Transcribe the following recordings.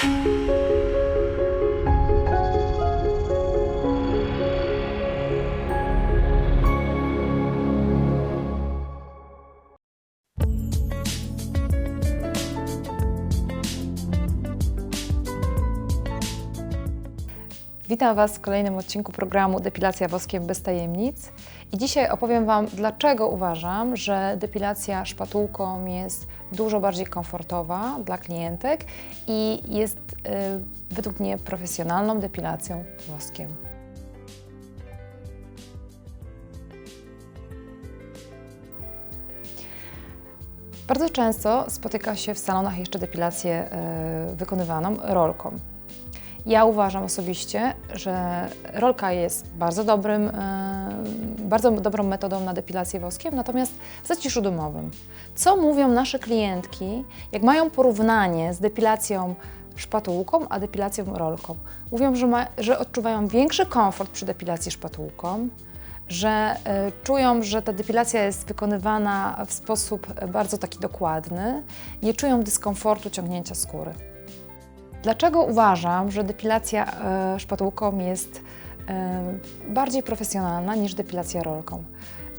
Thank you. Witam Was w kolejnym odcinku programu Depilacja woskiem bez tajemnic. I dzisiaj opowiem Wam, dlaczego uważam, że depilacja szpatułką jest dużo bardziej komfortowa dla klientek i jest y, według mnie profesjonalną depilacją woskiem. Bardzo często spotyka się w salonach jeszcze depilację y, wykonywaną rolką. Ja uważam osobiście, że rolka jest bardzo dobrym, e, bardzo dobrą metodą na depilację woskiem, natomiast w zaciszu domowym. Co mówią nasze klientki, jak mają porównanie z depilacją szpatułką, a depilacją rolką? Mówią, że, ma, że odczuwają większy komfort przy depilacji szpatułką, że y, czują, że ta depilacja jest wykonywana w sposób bardzo taki dokładny, nie czują dyskomfortu ciągnięcia skóry. Dlaczego uważam, że depilacja e, szpatułką jest e, bardziej profesjonalna niż depilacja rolką?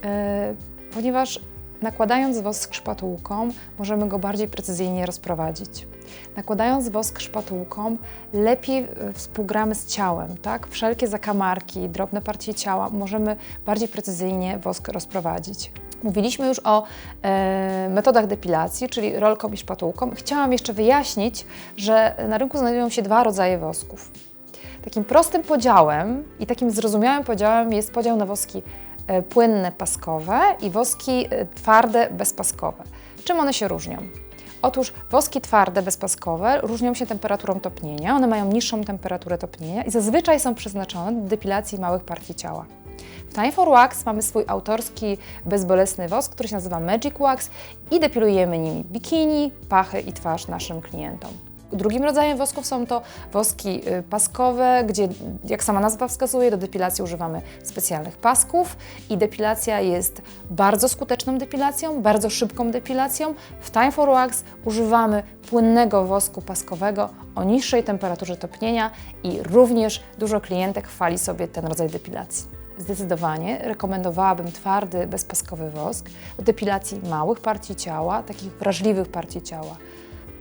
E, ponieważ nakładając wosk szpatułką możemy go bardziej precyzyjnie rozprowadzić. Nakładając wosk szpatułką lepiej współgramy z ciałem, tak? Wszelkie zakamarki, drobne partie ciała możemy bardziej precyzyjnie wosk rozprowadzić. Mówiliśmy już o e, metodach depilacji, czyli rolką i szpatułką. Chciałam jeszcze wyjaśnić, że na rynku znajdują się dwa rodzaje wosków. Takim prostym podziałem i takim zrozumiałym podziałem jest podział na woski e, płynne, paskowe i woski e, twarde, bezpaskowe. Czym one się różnią? Otóż woski twarde, bezpaskowe różnią się temperaturą topnienia, one mają niższą temperaturę topnienia i zazwyczaj są przeznaczone do depilacji małych partii ciała. W Time for Wax mamy swój autorski, bezbolesny wosk, który się nazywa Magic Wax i depilujemy nimi bikini, pachy i twarz naszym klientom. Drugim rodzajem wosków są to woski y, paskowe, gdzie, jak sama nazwa wskazuje, do depilacji używamy specjalnych pasków i depilacja jest bardzo skuteczną depilacją, bardzo szybką depilacją. W Time for Wax używamy płynnego wosku paskowego o niższej temperaturze topnienia i również dużo klientek chwali sobie ten rodzaj depilacji zdecydowanie rekomendowałabym twardy, bezpaskowy wosk do depilacji małych partii ciała, takich wrażliwych partii ciała,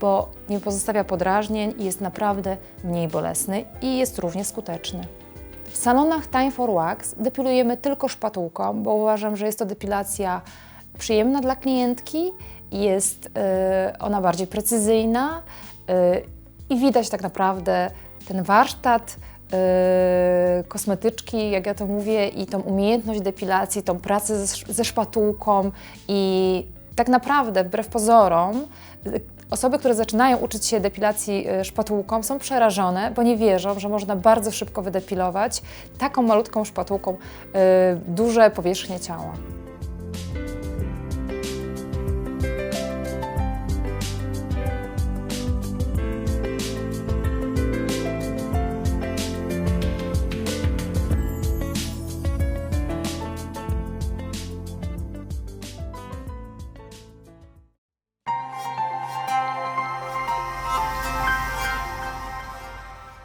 bo nie pozostawia podrażnień i jest naprawdę mniej bolesny i jest równie skuteczny. W salonach Time for Wax depilujemy tylko szpatułką, bo uważam, że jest to depilacja przyjemna dla klientki, jest yy, ona bardziej precyzyjna yy, i widać tak naprawdę ten warsztat, kosmetyczki, jak ja to mówię, i tą umiejętność depilacji, tą pracę ze, szpatułką i tak naprawdę, wbrew pozorom, Osoby, które zaczynają uczyć się depilacji yy, szpatułką, są przerażone, bo nie wierzą, że można bardzo szybko wydepilować taką malutką szpatułką yy, duże powierzchnie ciała.